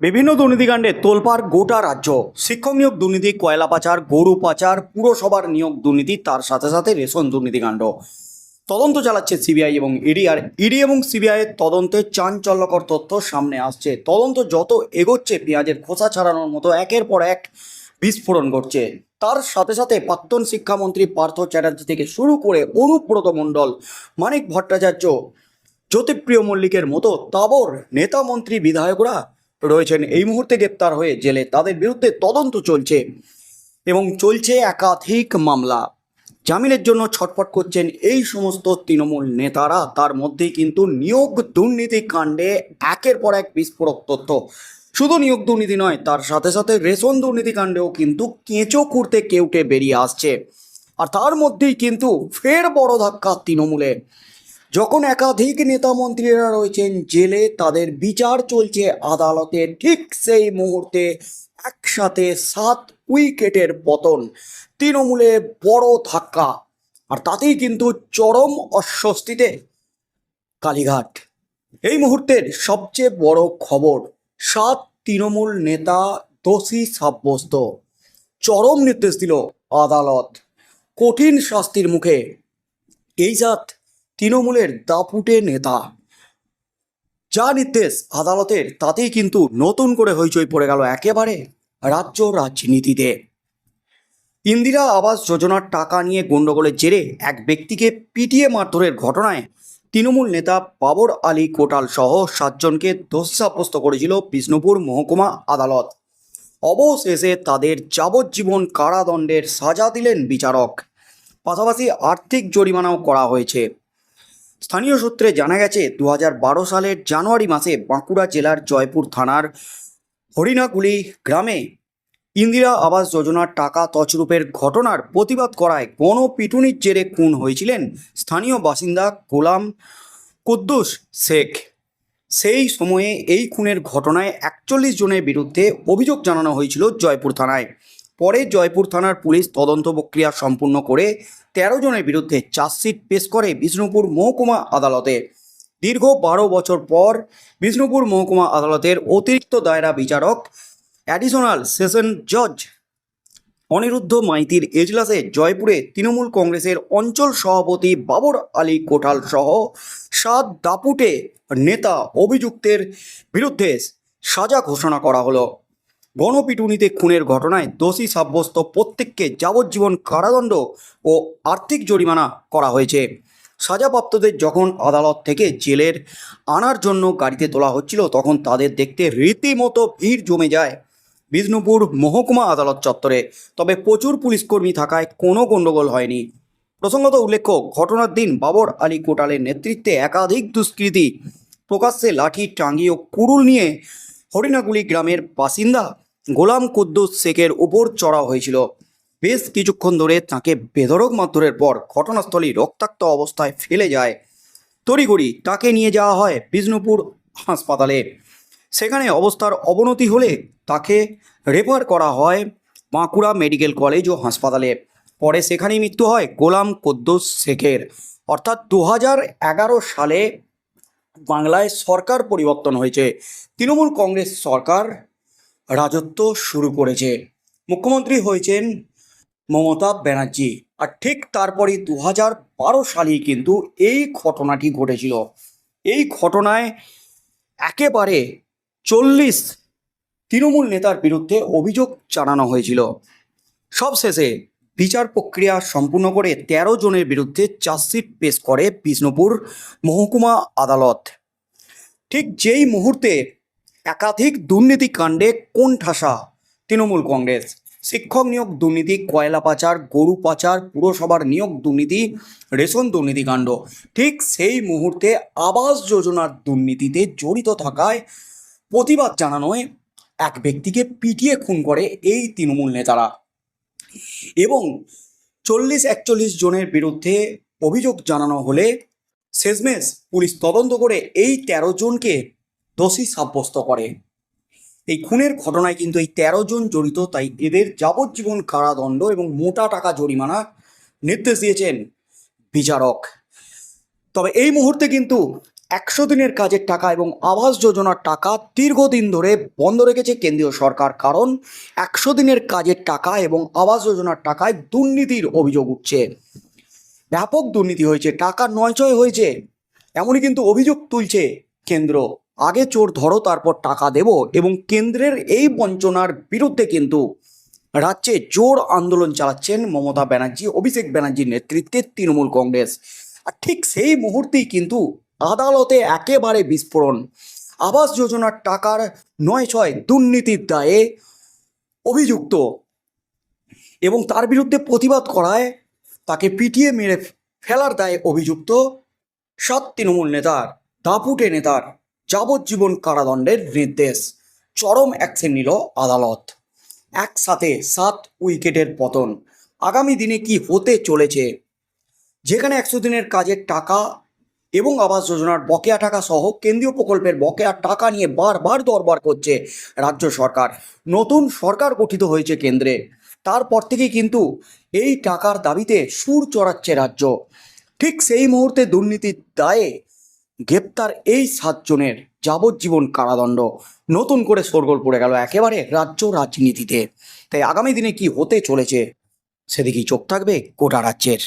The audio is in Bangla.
বিভিন্ন দুর্নীতিকাণ্ডে তোলপাড় গোটা রাজ্য। শিক্ষক নিয়োগ দুর্নীতি, কয়লা পাচার, গরু পাচার, পুরসভার নিয়োগ দুর্নীতি, তার সাথে সাথে রেশন দুর্নীতিকাণ্ড। তদন্ত চালাচ্ছে সিবিআই এবং ইডি, আর ইডি এবং সিবিআই এর তদন্তে চাঞ্চল্যকর তথ্য সামনে আসছে। তদন্ত যত এগোচ্ছে, পেঁয়াজের খোসা ছাড়ানোর মতো একের পর এক বিস্ফোরণ ঘটছে। তার সাথে সাথে প্রাক্তন শিক্ষামন্ত্রী পার্থ চ্যাটার্জি থেকে শুরু করে অনুব্রত মণ্ডল, মানিক ভট্টাচার্য, জ্যোতিপ্রিয় মল্লিকের মতো তাবর নেতা মন্ত্রী বিধায়করা রয়েছেন। এই মুহূর্তে গ্রেপ্তার হয়ে জেলে। তাদের বিরুদ্ধে তদন্ত চলছে এবং চলছে একাধিক মামলা। জামিনের জন্য ছটফট করছেন এই সমস্ত তৃণমূল নেতারা। তার মধ্যেই কিন্তু নিয়োগ দুর্নীতি কাণ্ডে একের পর এক বিস্ফোরক তথ্য। শুধু নিয়োগ দুর্নীতি নয়, তার সাথে সাথে রেশন দুর্নীতি কাণ্ডেও কিন্তু কেঁচো খুঁড়তে কেউটে বেরিয়ে আসছে। আর তার মধ্যেই কিন্তু ফের বড় ধাক্কা তৃণমূলে যখন একাধিক নেতা মন্ত্রীরা রয়েছেন, জেলে তাদের বিচার চলছে আদালতে ঠিক সেই মুহূর্তে একসাথে সাত উইকেটের পতন, তৃণমূলে বড় ধাক্কা, আর তাতেই কিন্তু চরম অস্বস্তিতে কালীঘাট। এই মুহূর্তের সবচেয়ে বড় খবর, সাত তৃণমূল নেতা দোষী সাব্যস্ত, চরম নির্দেশ দিল আদালত। কঠিন শাস্তির মুখে। এই জাত তৃণমূলের দাপুটে নেতা। যা নির্দেশ আদালতের, তাতেই কিন্তু নতুন করে হইচই পড়ে গেল একেবারে রাজ্য রাজনীতিতে। ইন্দিরা আবাস যোজনার টাকা নিয়ে গণ্ডগোলের জেরে এক ব্যক্তিকে পিটিয়ে মারধরের ঘটনায় তৃণমূল নেতা বাবর আলী কোটাল সহ সাতজনকে দোষী সাব্যস্ত করেছিল বিষ্ণুপুর মহকুমা আদালত। অবশেষে তাদের যাবজ্জীবন কারাদণ্ডের সাজা দিলেন বিচারক। পাশাপাশি আর্থিক জরিমানাও করা হয়েছে। স্থানীয় সূত্রে জানা গেছে দু সালের জানুয়ারি মাসে বাঁকুড়া জেলার জয়পুর থানার হরিণাগুলি গ্রামে ইন্দিরা আবাস যোজনার টাকা তছরূপের ঘটনার প্রতিবাদ করায় গণপিটুনির জেরে খুন হয়েছিলেন স্থানীয় বাসিন্দা গোলাম কুদ্দুস শেখ। সেই সময়ে এই খুনের ঘটনায় একচল্লিশ জনের বিরুদ্ধে অভিযোগ জানানো হয়েছিল জয়পুর থানায়। পরে জয়পুর থানার পুলিশ তদন্ত প্রক্রিয়া সম্পূর্ণ করে তেরো জনের বিরুদ্ধে চার্জশিট পেশ করে বিষ্ণুপুর মহকুমা আদালতে দীর্ঘ বারো বছর পর বিষ্ণুপুর মহকুমা আদালতের অতিরিক্ত দায়রা বিচারক অ্যাডিশনাল সেশন জজ অনিরুদ্ধ মাইতির এজলাসে জয়পুরে তৃণমূল কংগ্রেসের অঞ্চল সভাপতি বাবর আলী কোঠাল সহ সাত দাপুটে নেতা অভিযুক্তের বিরুদ্ধে সাজা ঘোষণা করা হলো। গণপিটুনিতে খুনের ঘটনায় দোষী সাব্যস্ত প্রত্যেককে যাবজ্জীবন কারাদণ্ড ও আর্থিক জরিমানা করা হয়েছে। সাজাপ্রাপ্তদের যখন আদালত থেকে জেলের আনার জন্য গাড়িতে তোলা হচ্ছিল, তখন তাদের দেখতে রীতিমতো ভিড় জমে যায় বিষ্ণুপুর মহকুমা আদালত চত্বরে। তবে প্রচুর পুলিশকর্মী থাকায় কোনো গণ্ডগোল হয়নি। প্রসঙ্গত উল্লেখ্য, ঘটনার দিন বাবর আলী কোটালের নেতৃত্বে একাধিক দুষ্কৃতী প্রকাশ্যে লাঠি, টাঙ্গি ও কুড়ুল নিয়ে হরিণাগুলি গ্রামের বাসিন্দা গোলাম কুদ্দুস শেখের উপর চড়া হয়েছিল। বেশ কিছুক্ষণ ধরে তাকে বেধরক মারধরের পর ঘটনাস্থলেই রক্তাক্ত অবস্থায় ফেলে যায়। তড়িঘড়ি তাকে নিয়ে যাওয়া হয় বিষ্ণুপুর হাসপাতালে। সেখানে অবস্থার অবনতি হলে তাকে রেফার করা হয় বাঁকুড়া মেডিকেল কলেজ ও হাসপাতালে। পরে সেখানেই মৃত্যু হয় গোলাম কুদ্দুস শেখের। অর্থাৎ দু সালে বাংলায় সরকার পরিবর্তন হয়েছে। তৃণমূল কংগ্রেস সরকার রাজত্ব শুরু করেছে। মুখ্যমন্ত্রী হয়েছেন মমতা ব্যানার্জি। আর ঠিক তারপরে দু হাজার বারো সালেই কিন্তু এই ঘটনাটি ঘটেছিল। এই ঘটনায় একেবারে চল্লিশ তৃণমূল নেতার বিরুদ্ধে অভিযোগ জানানো হয়েছিল। সবশেষে বিচার প্রক্রিয়া সম্পূর্ণ করে তেরো জনের বিরুদ্ধে চার্জশিট পেশ করে বিষ্ণুপুর মহকুমা আদালত। ঠিক যেই মুহূর্তে একাধিক দুর্নীতি কাণ্ডে কোণঠাসা। তৃণমূল কংগ্রেস, শিক্ষক নিয়োগ দুর্নীতি, কয়লা পাচার, গরু পাচার, পুরসভার নিয়োগ দুর্নীতি, রেশন দুর্নীতিকাণ্ড ঠিক সেই মুহূর্তে আবাস যোজনার দুর্নীতিতে জড়িত থাকায় প্রতিবাদ জানানোয় এক ব্যক্তিকে পিটিয়ে খুন করে এই তৃণমূল নেতারা। এবং চল্লিশ একচল্লিশ জনের বিরুদ্ধে অভিযোগ জানানো হলে শেষমেশ পুলিশ তদন্ত করে এই তেরো জনকে দোষী সাব্যস্ত করে। এই খুনের ঘটনায় কিন্তু এই তেরো জন জড়িত, তাই এদের যাবজ্জীবন কারাদণ্ড এবং মোটা টাকা জরিমানা নির্দেশ দিয়েছেন বিচারক। তবে এই মুহূর্তে কিন্তু একশো দিনের কাজের টাকা এবং আবাস যোজনার টাকা দীর্ঘদিন ধরে বন্ধ রেখেছে কেন্দ্রীয় সরকার, কারণ একশো দিনের কাজের টাকা এবং আবাস যোজনার টাকায় দুর্নীতির অভিযোগ উঠছে। ব্যাপক দুর্নীতি হয়েছে, টাকা নয়চয় হয়েছে, এমনই কিন্তু অভিযোগ তুলছে কেন্দ্র। আগে চোর ধরো, তারপর টাকা দেব এবং কেন্দ্রের এই বঞ্চনার বিরুদ্ধে কিন্তু রাজ্যে জোর আন্দোলন চালাচ্ছেন মমতা ব্যানার্জি, অভিষেক ব্যানার্জির নেতৃত্বে তৃণমূল কংগ্রেস। আর ঠিক সেই মুহূর্তেই কিন্তু আদালতে একেবারে বিস্ফোরণ। আবাস যোজনার টাকার নয় ছয় দুর্নীতির দায়ে অভিযুক্ত এবং তার বিরুদ্ধে প্রতিবাদ করায় তাকে পিটিয়ে মেরে ফেলার দায়ে অভিযুক্ত সাত তৃণমূল নেতার, দাপুটে নেতার যাবজ্জীবন কারাদণ্ডের নির্দেশ। চরম অ্যাকশন নিল আদালত। একসাথে সাত উইকেটের পতন। আগামী দিনে কি হতে চলেছে? যেখানে একশো দিনের কাজের টাকা এবং আবাস যোজনার বকেয়া টাকা সহ কেন্দ্রীয় প্রকল্পের বকেয়া টাকা নিয়ে বারবার দরবার করছে রাজ্য সরকার। নতুন সরকার গঠিত হয়েছে কেন্দ্রে। তারপর থেকেই কিন্তু এই টাকার দাবিতে সুর চড়াচ্ছে রাজ্য। ঠিক সেই মুহূর্তে দুর্নীতির দায়ে গ্রেপ্তার এই সাতজনের যাবজ্জীবন কারাদণ্ড। নতুন করে সরগোল পড়ে গেল একেবারে রাজ্য রাজনীতিতে। তাই আগামী দিনে কি হতে চলেছে, সেদিকেই চোখ থাকবে গোটা রাজ্যের।